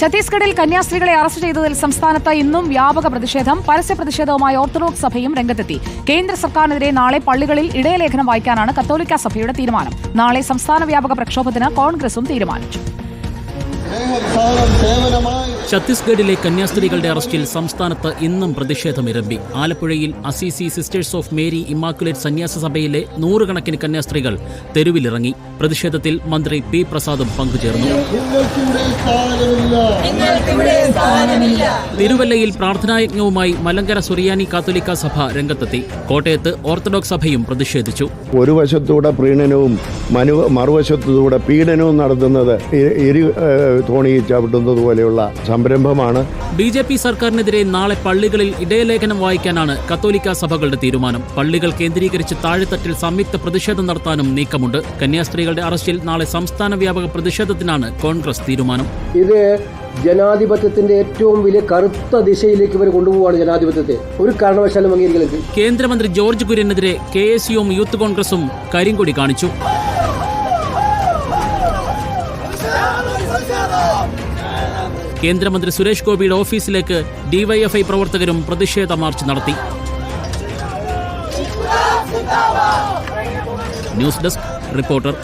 ഛത്തീസ്ഗഡിൽ കന്യാസ്ത്രീകളെ അറസ്റ്റ് ചെയ്തതിൽ സംസ്ഥാനത്ത് ഇന്നും വ്യാപക പ്രതിഷേധം പരസ്യ പ്രതിഷേധവുമായി ഓർത്തഡോക്സ് സഭയും രംഗത്തെത്തി. കേന്ദ്ര സർക്കാരിനെതിരെ നാളെ പള്ളികളിൽ ഇടയലേഖനം വായിക്കാനാണ് കത്തോലിക്ക സഭയുടെ തീരുമാനം. നാളെ സംസ്ഥാന വ്യാപക പ്രക്ഷോഭത്തിന് കോൺഗ്രസും തീരുമാനിച്ചു. ഛത്തീസ്ഗഡിലെ കന്യാസ്ത്രീകളുടെ അറസ്റ്റിൽ സംസ്ഥാനത്ത് ഇന്നും പ്രതിഷേധമിരമ്പി. ആലപ്പുഴയിൽ Assisi sisters of Mary Immaculate സന്യാസ സഭയിലെ നൂറുകണക്കിന് കന്യാസ്ത്രീകൾ തെരുവിലിറങ്ങി. പ്രതിഷേധത്തിൽ മന്ത്രി പി പ്രസാദും പങ്കുചേർന്നു. തിരുവല്ലയിൽ പ്രാർത്ഥനായജ്ഞവുമായി മലങ്കര സുറിയാനി കാത്തോലിക്ക സഭ രംഗത്തെത്തി. കോട്ടയത്ത് ഓർത്തഡോക്സ് സഭയും പ്രതിഷേധിച്ചു. ഒരു വശത്തൂടെ പ്രീണനവും മറുവശത്തൂടെ പീഡനവും നടത്തുന്നത് ഇരു ഏഹ്, തോണി ചവിട്ടുന്നത് പോലെയുള്ള സംരംഭമാണ്. ബി ജെ പി സർക്കാരിനെതിരെ നാളെ പള്ളികളിൽ ഇടയലേഖനം വായിക്കാനാണ് കത്തോലിക്ക സഭകളുടെ തീരുമാനം. പള്ളികൾ കേന്ദ്രീകരിച്ച് താഴെത്തട്ടിൽ സംയുക്ത പ്രതിഷേധം നടത്താനും നീക്കമുണ്ട്. കന്യാസ്ത്രീകളുടെ അറസ്റ്റിൽ നാളെ സംസ്ഥാന വ്യാപക പ്രതിഷേധത്തിനാണ് കോൺഗ്രസ് തീരുമാനം. ഇത് ജനാധിപത്യത്തിന്റെ ഏറ്റവും വലിയ കറുത്ത ദിശയിലേക്ക് ഇവർ കൊണ്ടുപോവാണ് ജനാധിപത്യത്തെ. ഒരു കാരണവശാലും അംഗീകരിക്കരുത്. കേന്ദ്രമന്ത്രി ജോർജ് കുര്യനെതിരെ കെ എസ് യുവും യൂത്ത് കോൺഗ്രസും കരിങ്കൊടി കാണിച്ചു. കേന്ദ്രമന്ത്രി സുരേഷ് ഗോപിയുടെ ഓഫീസിലേക്ക് ഡിവൈഎഫ്ഐ പ്രവർത്തകരും പ്രതിഷേധ മാർച്ച് നടത്തി. News desk reporter